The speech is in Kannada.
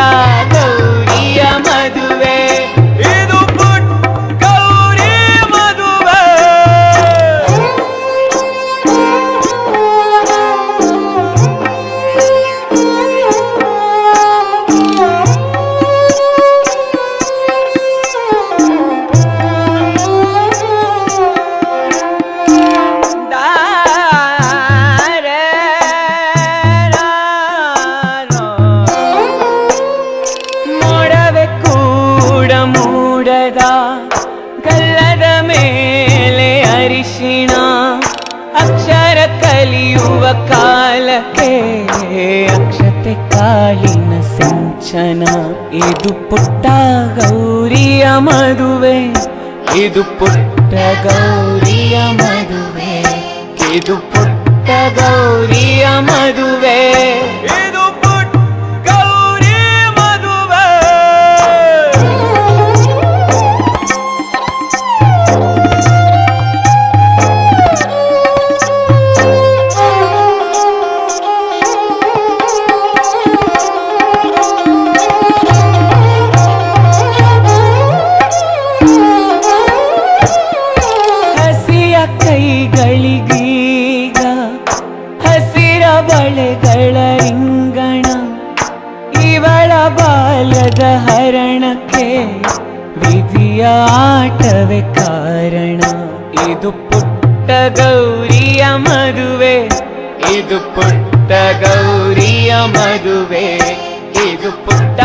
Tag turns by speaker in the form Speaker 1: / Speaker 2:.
Speaker 1: ಪುಟ್ಟ ಮೂಡದ ಕಲ್ಲದ ಮೇಲೆ ಅರಿಶಿಣ. ಅಕ್ಷರ ಕಲಿಯುವ ಕಾಲಕ್ಕೆ ಅಕ್ಷತೆ ಕಾಲಿನ ಸಿಂಚನ. ಇದು ಪುಟ್ಟ ಗೌರಿಯ ಮದುವೆ. ಇದು ಪುಟ್ಟ ಗೌರಿಯ ಮದುವೆ. ಇದು ಪುಟ್ಟ ಗೌರಿಯ ಕೈಗಳಿಗೀಗ ಹಸಿರ ಬಳೆಗಳ ರಿಂಗಣ ಇವಳ ಬಾಲದ ಹರಣಕ್ಕೆ ವಿಧಿಯ ಆಟವೇ ಕಾರಣ. ಇದು ಪುಟ್ಟ ಗೌರಿಯ ಮದುವೆ, ಇದು ಪುಟ್ಟ ಗೌರಿಯ ಮದುವೆ, ಇದು ಪುಟ್ಟ